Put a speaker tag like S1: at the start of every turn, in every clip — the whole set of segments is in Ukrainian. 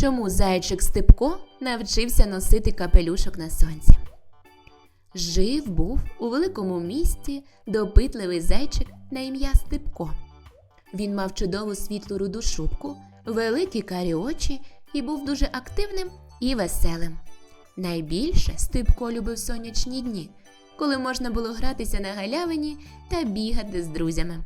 S1: чому зайчик Степко навчився носити капелюшок на сонці. Жив був у великому місті допитливий зайчик на ім'я Степко. Він мав чудову світлу руду шубку, великі карі очі і був дуже активним і веселим. Найбільше Степко любив сонячні дні, коли можна було гратися на галявині та бігати з друзями.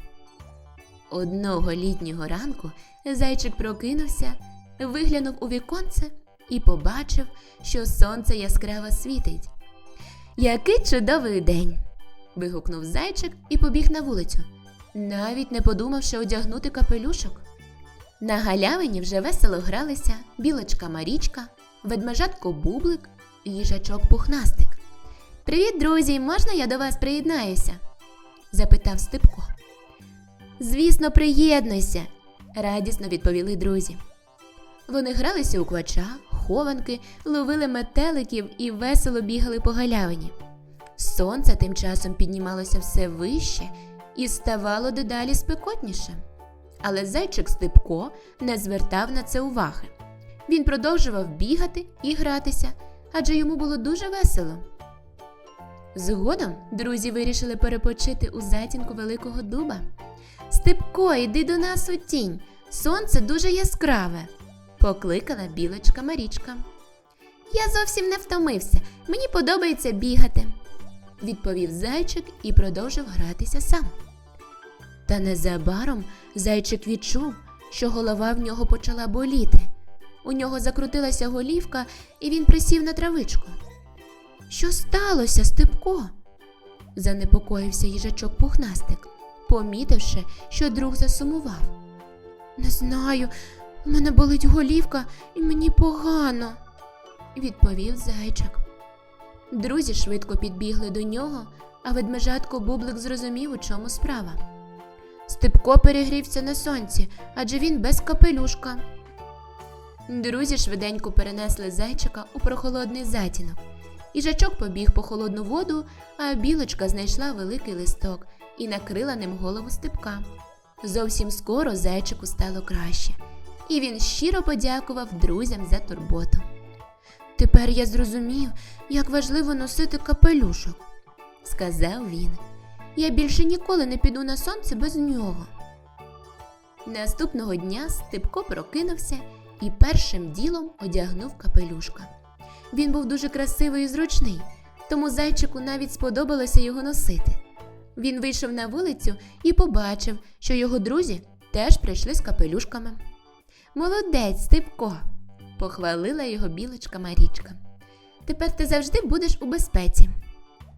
S1: Одного літнього ранку зайчик прокинувся, виглянув у віконце і побачив, що сонце яскраво світить. Який чудовий день! вигукнув зайчик і побіг на вулицю, навіть не подумавши одягнути капелюшок. На галявині вже весело гралися білочка Марічка, ведмежатко Бублик і їжачок Пухнастик. Привіт, друзі! Можна я до вас приєднаюся? запитав Степко. Звісно, приєднуйся, радісно відповіли друзі. Вони гралися у квача, хованки, ловили метеликів і весело бігали по галявині. Сонце тим часом піднімалося все вище і ставало дедалі спекотніше. Але зайчик Степко не звертав на це уваги. Він продовжував бігати і гратися, адже йому було дуже весело. Згодом друзі вирішили перепочити у затінку великого дуба. Степко, йди до нас у тінь. Сонце дуже яскраве, покликала білочка Марічка. Я зовсім не втомився. Мені подобається бігати, відповів зайчик і продовжив гратися сам. Та незабаром зайчик відчув, що голова в нього почала боліти. У нього закрутилася голівка, і він присів на травичку. Що сталося, Степко? занепокоївся їжачок пухнастик, помітивши, що друг засумував. Не знаю, у мене болить голівка і мені погано, відповів зайчик. Друзі швидко підбігли до нього, а ведмежатко Бублик зрозумів, у чому справа. Степко перегрівся на сонці, адже він без капелюшка. Друзі швиденько перенесли зайчика у прохолодний затінок. Їжачок побіг по холодну воду, а білочка знайшла великий листок і накрила ним голову степка. Зовсім скоро зайчику стало краще, і він щиро подякував друзям за турботу. Тепер я зрозумів, як важливо носити капелюшок, сказав він. Я більше ніколи не піду на сонце без нього. Наступного дня Степко прокинувся і першим ділом одягнув капелюшка. Він був дуже красивий і зручний, тому зайчику навіть сподобалося його носити. Він вийшов на вулицю і побачив, що його друзі теж прийшли з капелюшками. Молодець, Степко, похвалила його білочка Марічка. Тепер ти завжди будеш у безпеці.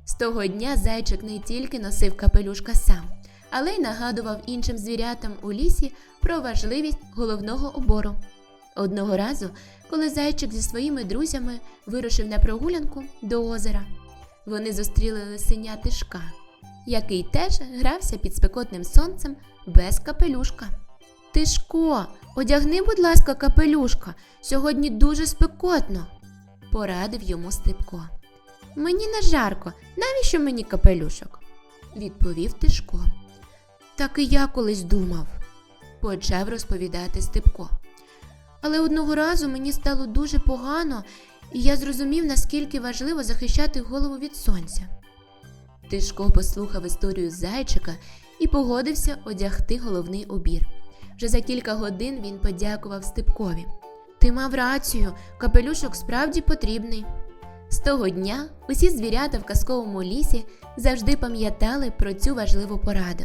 S1: З того дня зайчик не тільки носив капелюшка сам, але й нагадував іншим звірятам у лісі про важливість головного обору. Одного разу, коли зайчик зі своїми друзями вирушив на прогулянку до озера, вони зустріли лисеня тишка, який теж грався під спекотним сонцем без капелюшка. Тишко, одягни, будь ласка, капелюшка. Сьогодні дуже спекотно, порадив йому Степко. Мені не жарко, навіщо мені капелюшок? відповів Тишко. Так і я колись думав, почав розповідати Степко. Але одного разу мені стало дуже погано, і я зрозумів, наскільки важливо захищати голову від сонця. Тишко послухав історію зайчика і погодився одягти головний убір. Вже за кілька годин він подякував Степкові. Ти мав рацію, капелюшок справді потрібний. З того дня усі звірята в казковому лісі завжди пам'ятали про цю важливу пораду.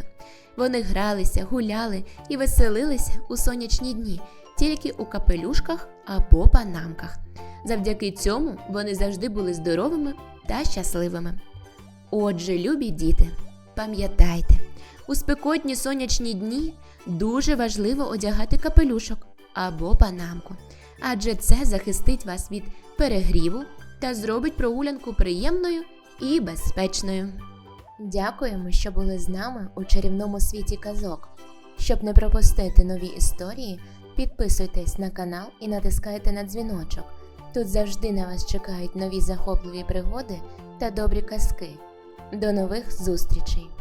S1: Вони гралися, гуляли і веселилися у сонячні дні тільки у капелюшках або панамках. Завдяки цьому вони завжди були здоровими та щасливими. Отже, любі діти, пам'ятайте, у спекотні сонячні дні дуже важливо одягати капелюшок або панамку, адже це захистить вас від перегріву та зробить прогулянку приємною і безпечною. Дякуємо, що були з нами у чарівному світі казок. Щоб не пропустити нові історії, підписуйтесь на канал і натискайте на дзвіночок. Тут завжди на вас чекають нові захопливі пригоди та добрі казки. До нових зустрічей!